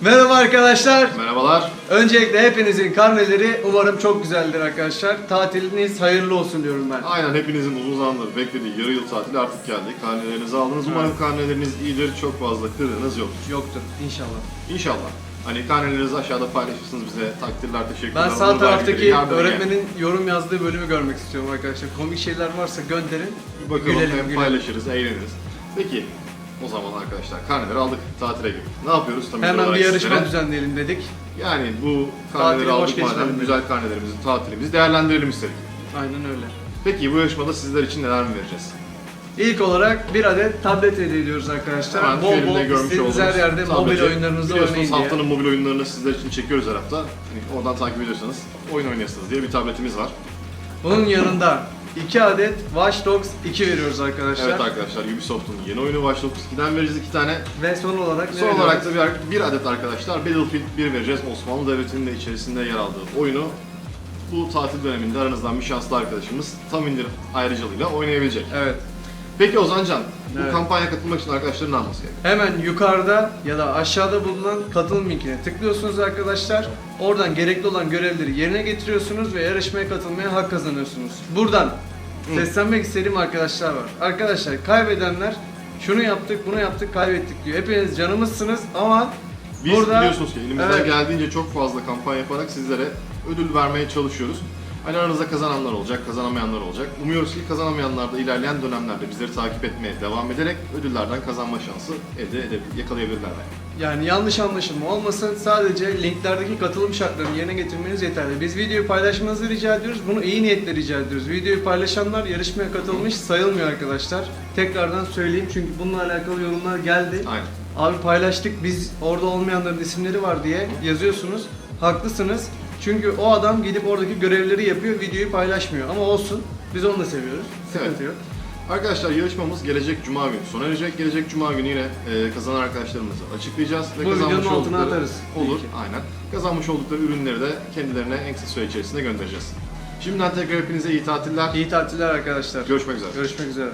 Merhaba arkadaşlar. Merhabalar. Öncelikle hepinizin karneleri umarım çok güzeldir arkadaşlar. Tatiliniz hayırlı olsun diyorum ben. Aynen hepinizin uzun zamandır beklediği yarı yıl tatili artık geldi. Karnelerinizi aldınız. Umarım karneleriniz iyidir. Çok fazla kırığınız yoktur. Yoktur inşallah. İnşallah. Hani karnelerinizi aşağıda paylaşırsınız bize. Takdirler, teşekkürler. Ben sağ taraftaki öğretmenin yorum yazdığı bölümü görmek istiyorum arkadaşlar. Komik şeyler varsa gönderin. Bir Bakalım Gülelim, hem gülelim. paylaşırız, eğleniriz. Peki o zaman arkadaşlar karneleri aldık tatile girdik. Ne yapıyoruz? Tabii Hemen bir yarışma sizlere. düzenleyelim dedik. Yani bu Tatili karneleri aldık madem geçmeyelim güzel karnelerimizi, tatilimizi değerlendirelim istedik. Aynen öyle. Peki bu yarışmada sizler için neler mi vereceğiz? İlk olarak bir adet tablet hediye ediyoruz arkadaşlar. Hemen bol bol istediğiniz her yerde mobil tableti. oyunlarınızı Biliyorsunuz oynayın diye. haftanın mobil oyunlarını sizler için çekiyoruz her hafta. Hani oradan takip ediyorsanız oyun oynayasınız diye bir tabletimiz var. Bunun yanında 2 adet Watch Dogs 2 veriyoruz arkadaşlar. Evet arkadaşlar Ubisoft'un yeni oyunu Watch Dogs 2'den vereceğiz iki tane. Ve son olarak ne Son olarak da bir, bir adet arkadaşlar Battlefield 1 vereceğiz. Osmanlı Devleti'nin de içerisinde yer aldığı oyunu bu tatil döneminde aranızdan bir şanslı arkadaşımız tam indirim ayrıcalığıyla oynayabilecek. Evet. Peki Ozancan, bu Evet. kampanya katılmak için arkadaşların ne yapması gerekiyor? Hemen yukarıda ya da aşağıda bulunan katılım linkine tıklıyorsunuz arkadaşlar. Oradan gerekli olan görevleri yerine getiriyorsunuz ve yarışmaya katılmaya hak kazanıyorsunuz. Buradan seslenmek istediğim arkadaşlar var. Arkadaşlar kaybedenler şunu yaptık, bunu yaptık, kaybettik diyor. Hepiniz canımızsınız ama Biz burada biliyorsunuz ki elimizden Evet. geldiğince çok fazla kampanya yaparak sizlere ödül vermeye çalışıyoruz. Hani aranızda kazananlar olacak, kazanamayanlar olacak. Umuyoruz ki kazanamayanlar da ilerleyen dönemlerde bizleri takip etmeye devam ederek ödüllerden kazanma şansı elde edebilir, yakalayabilirler. Yani yanlış anlaşılma olmasın. Sadece linklerdeki katılım şartlarını yerine getirmeniz yeterli. Biz videoyu paylaşmanızı rica ediyoruz. Bunu iyi niyetle rica ediyoruz. Videoyu paylaşanlar yarışmaya katılmış sayılmıyor arkadaşlar. Tekrardan söyleyeyim çünkü bununla alakalı yorumlar geldi. Aynen. Abi paylaştık biz orada olmayanların isimleri var diye yazıyorsunuz. Haklısınız. Çünkü o adam gidip oradaki görevleri yapıyor, videoyu paylaşmıyor. Ama olsun. Biz onu da seviyoruz. Sıkıntı Evet. yok. Arkadaşlar yarışmamız gelecek Cuma günü sona erecek. Gelecek Cuma günü yine e, kazanan arkadaşlarımızı açıklayacağız. Ve Bu kazanmış videonun altına oldukları- atarız. Olur, aynen. Kazanmış oldukları ürünleri de kendilerine en kısa süre içerisinde göndereceğiz. Şimdiden tekrar hepinize iyi tatiller. İyi tatiller arkadaşlar. Görüşmek üzere. Görüşmek üzere.